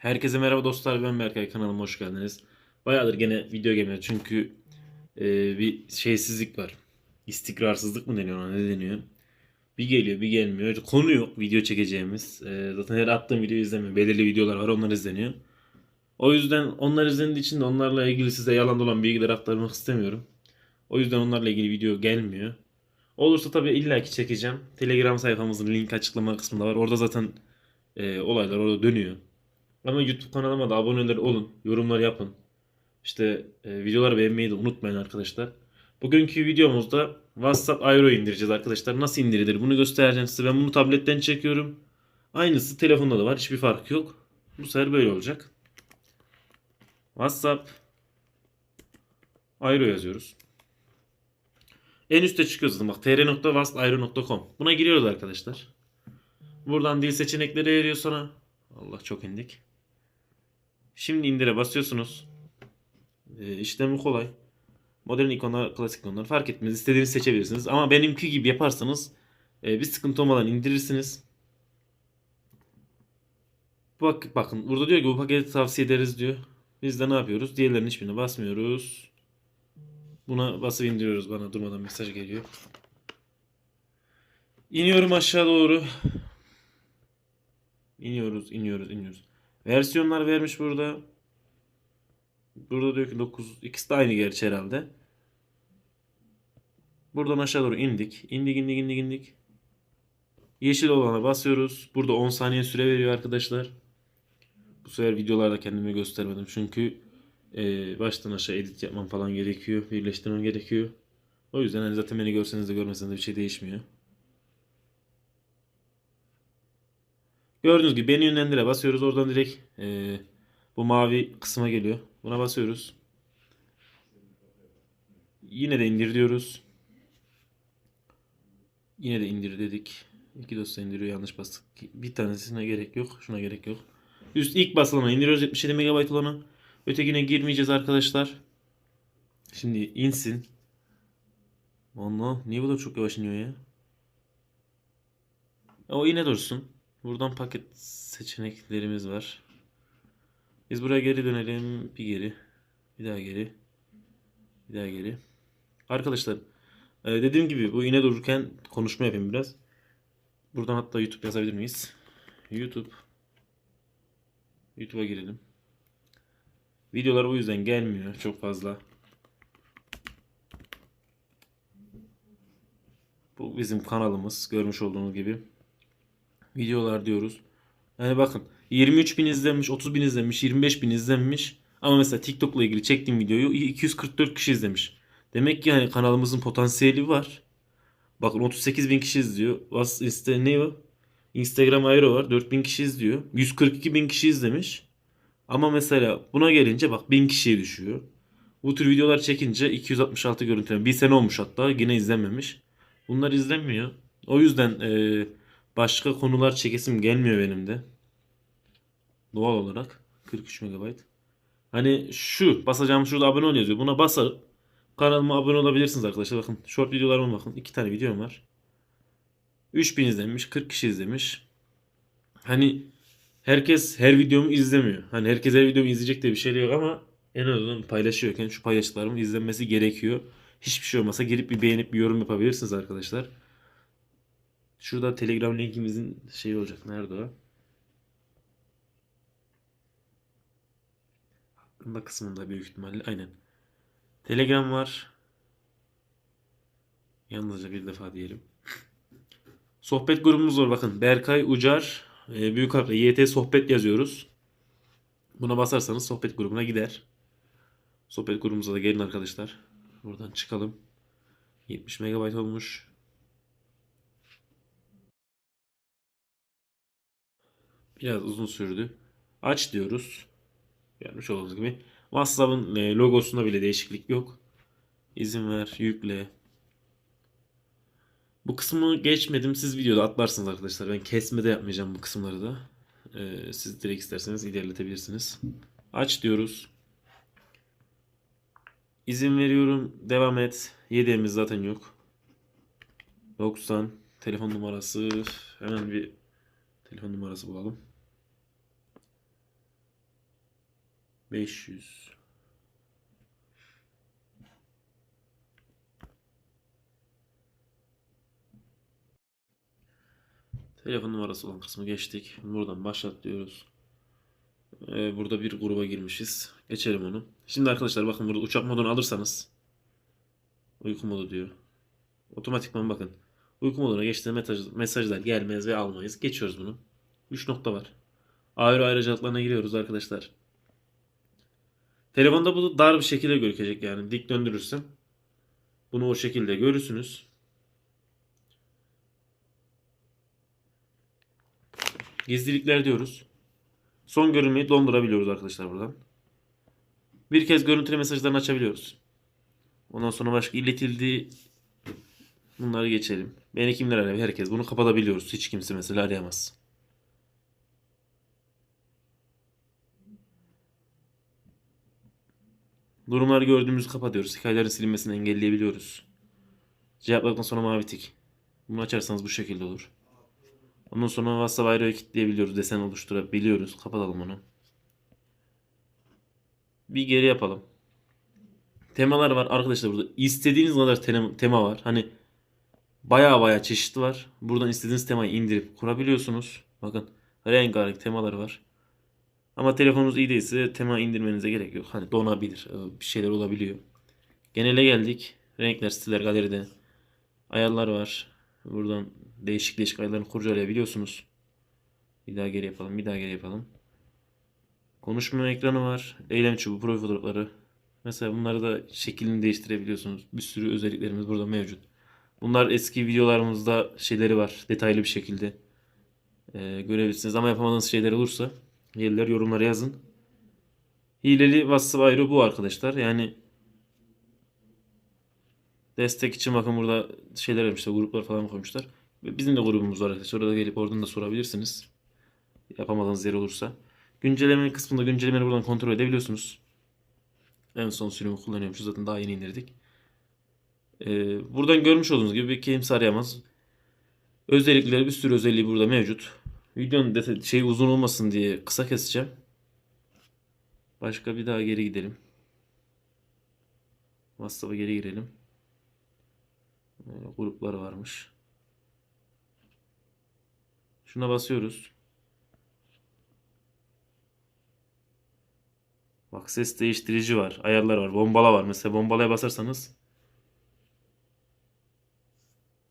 Herkese merhaba dostlar ben Berkay kanalıma hoş geldiniz. Bayağıdır gene video gelmiyor çünkü e, bir şeysizlik var. İstikrarsızlık mı deniyor ona ne deniyor? Bir geliyor bir gelmiyor. Konu yok video çekeceğimiz. E, zaten her attığım video izlemiyor. Belirli videolar var onlar izleniyor. O yüzden onlar izlendiği için de onlarla ilgili size yalan dolan bilgiler aktarmak istemiyorum. O yüzden onlarla ilgili video gelmiyor. Olursa tabii illaki çekeceğim. Telegram sayfamızın link açıklama kısmında var. Orada zaten e, olaylar orada dönüyor. Ama YouTube kanalıma da aboneler olun. Yorumlar yapın. İşte e, videoları beğenmeyi de unutmayın arkadaşlar. Bugünkü videomuzda WhatsApp Aero indireceğiz arkadaşlar. Nasıl indirilir bunu göstereceğim size. Ben bunu tabletten çekiyorum. Aynısı telefonda da var. Hiçbir fark yok. Bu sefer böyle olacak. WhatsApp Aero yazıyoruz. En üstte çıkıyor zaten bak tr.wasairo.com Buna giriyoruz arkadaşlar. Buradan dil seçenekleri veriyor sana. Allah çok indik. Şimdi indire basıyorsunuz. Ee, işlemi kolay. Modern ikonlar, klasik ikonlar fark etmez. İstediğinizi seçebilirsiniz. Ama benimki gibi yaparsanız e, bir sıkıntı olmadan indirirsiniz. Bak, bakın burada diyor ki bu paketi tavsiye ederiz diyor. Biz de ne yapıyoruz? Diğerlerinin hiçbirine basmıyoruz. Buna basıp indiriyoruz. Bana durmadan mesaj geliyor. İniyorum aşağı doğru. İniyoruz, iniyoruz, iniyoruz. Versiyonlar vermiş burada. Burada diyor ki 9. İkisi de aynı gerçi herhalde. Buradan aşağı doğru indik. İndik, indik, indik, indik. Yeşil olana basıyoruz. Burada 10 saniye süre veriyor arkadaşlar. Bu sefer videolarda kendime göstermedim. Çünkü e, baştan aşağı edit yapmam falan gerekiyor. Birleştirmem gerekiyor. O yüzden hani zaten beni görseniz de görmeseniz de bir şey değişmiyor. Gördüğünüz gibi beni yönlendire basıyoruz. Oradan direkt e, bu mavi kısma geliyor. Buna basıyoruz. Yine de indir diyoruz. Yine de indir dedik. İki dosya indiriyor yanlış bastık. Bir tanesine gerek yok. Şuna gerek yok. Üst ilk basılana indiriyoruz 77 MB olanı. Ötekine girmeyeceğiz arkadaşlar. Şimdi insin. Allah niye bu da çok yavaş iniyor ya? O yine dursun. Buradan paket seçeneklerimiz var. Biz buraya geri dönelim. Bir geri. Bir daha geri. Bir daha geri. Arkadaşlar e, dediğim gibi bu yine dururken konuşma yapayım biraz. Buradan hatta YouTube yazabilir miyiz? YouTube. YouTube'a girelim. Videolar o yüzden gelmiyor çok fazla. Bu bizim kanalımız görmüş olduğunuz gibi videolar diyoruz. Yani bakın 23 bin izlenmiş, 30 bin izlenmiş, 25 bin izlenmiş. Ama mesela TikTok'la ilgili çektiğim videoyu 244 kişi izlemiş. Demek ki yani kanalımızın potansiyeli var. Bakın 38 bin kişi izliyor. Was, işte, ne o? Instagram ayrı var. 4 bin kişi izliyor. 142 bin kişi izlemiş. Ama mesela buna gelince bak 1000 kişiye düşüyor. Bu tür videolar çekince 266 görüntüleme. Bir sene olmuş hatta yine izlenmemiş. Bunlar izlenmiyor. O yüzden eee Başka konular çekesim gelmiyor benim de. Doğal olarak. 43 MB. Hani şu basacağım şurada abone ol yazıyor. Buna basar. Kanalıma abone olabilirsiniz arkadaşlar. Bakın short videolarıma bakın. iki tane videom var. 3000 izlenmiş. 40 kişi izlemiş. Hani herkes her videomu izlemiyor. Hani herkes her videomu izleyecek diye bir şey yok ama en azından paylaşıyorken şu paylaştıklarımın izlenmesi gerekiyor. Hiçbir şey olmasa gelip bir beğenip bir yorum yapabilirsiniz arkadaşlar. Şurada Telegram linkimizin şeyi olacak. Nerede o? Aklımda kısmında büyük ihtimalle. Aynen. Telegram var. Yalnızca bir defa diyelim. Sohbet grubumuz var bakın. Berkay Ucar e, büyük harfle YT sohbet yazıyoruz. Buna basarsanız sohbet grubuna gider. Sohbet grubumuza da gelin arkadaşlar. Buradan çıkalım. 70 MB olmuş. Biraz uzun sürdü. Aç diyoruz. Görmüş olduğunuz gibi. WhatsApp'ın e, logosunda bile değişiklik yok. İzin ver, yükle. Bu kısmı geçmedim. Siz videoda atlarsınız arkadaşlar. Ben kesmede yapmayacağım bu kısımları da. Ee, siz direkt isterseniz ilerletebilirsiniz. Aç diyoruz. İzin veriyorum. Devam et. Yediğimiz zaten yok. 90 telefon numarası hemen bir telefon numarası bulalım. 500 Telefon numarası olan kısmı geçtik. Buradan başlat diyoruz. Ee, burada bir gruba girmişiz. Geçelim onu. Şimdi arkadaşlar bakın burada uçak modunu alırsanız uyku modu diyor. Otomatikman bakın. Uyku moduna geçtiğinde mesaj, mesajlar gelmez ve almayız. Geçiyoruz bunu. 3 nokta var. Ayrı ayrıcalıklarına giriyoruz arkadaşlar. Telefonda bu dar bir şekilde gözükecek yani. Dik döndürürsem. Bunu o şekilde görürsünüz. Gizlilikler diyoruz. Son görünmeyi dondurabiliyoruz arkadaşlar buradan. Bir kez görüntülü mesajlarını açabiliyoruz. Ondan sonra başka iletildiği bunları geçelim. Beni kimler arıyor? Herkes. Bunu kapatabiliyoruz. Hiç kimse mesela arayamaz. Durumları gördüğümüzü kapatıyoruz. Hikayelerin silinmesini engelleyebiliyoruz. Cevapladıktan sonra mavi tik. Bunu açarsanız bu şekilde olur. Ondan sonra WhatsApp ayrı kilitleyebiliyoruz. Desen oluşturabiliyoruz. Kapatalım onu. Bir geri yapalım. Temalar var arkadaşlar burada. İstediğiniz kadar tem- tema var. Hani baya baya çeşit var. Buradan istediğiniz temayı indirip kurabiliyorsunuz. Bakın rengarenk temalar var. Ama telefonunuz iyi değilse tema indirmenize gerek yok. Hani donabilir. e, Bir şeyler olabiliyor. Genele geldik. Renkler, stiller, galeride. Ayarlar var. Buradan değişik değişik ayarlarını kurcalayabiliyorsunuz. Bir daha geri yapalım. Bir daha geri yapalım. Konuşma ekranı var. Eylem çubuğu, profil fotoğrafları. Mesela bunları da şeklini değiştirebiliyorsunuz. Bir sürü özelliklerimiz burada mevcut. Bunlar eski videolarımızda şeyleri var. Detaylı bir şekilde e, görebilirsiniz. Ama yapamadığınız şeyler olursa yerler yorumlara yazın. Hileli WhatsApp ayrı bu arkadaşlar. Yani destek için bakın burada şeyler yapmışlar. Gruplar falan koymuşlar. Bizim de grubumuz var arkadaşlar. Orada gelip oradan da sorabilirsiniz. Yapamadığınız yer olursa. Güncelleme kısmında güncellemeleri buradan kontrol edebiliyorsunuz. En son sürümü kullanıyormuşuz. Zaten daha yeni indirdik. Ee, buradan görmüş olduğunuz gibi bir kimse arayamaz. Özellikleri bir sürü özelliği burada mevcut. Videonun şey uzun olmasın diye kısa keseceğim. Başka bir daha geri gidelim. WhatsApp'a geri girelim. Ee, grupları varmış. Şuna basıyoruz. Bak ses değiştirici var. Ayarlar var. Bombala var. Mesela bombalaya basarsanız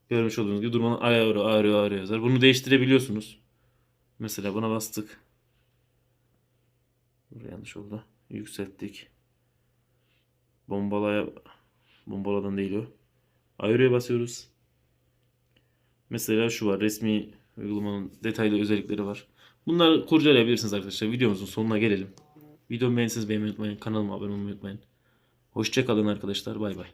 görmüş olduğunuz gibi durmadan arıyor, arıyor, arıyor yazar. Bunu değiştirebiliyorsunuz. Mesela buna bastık. Buraya yanlış oldu. Yükselttik. Bombalaya bombaladan değil o. Ayarıya basıyoruz. Mesela şu var. Resmi uygulamanın detaylı özellikleri var. Bunları kurcalayabilirsiniz arkadaşlar. Videomuzun sonuna gelelim. Videomu beğenirseniz beğenmeyi unutmayın. Kanalıma abone olmayı unutmayın. Hoşçakalın arkadaşlar. Bay bay.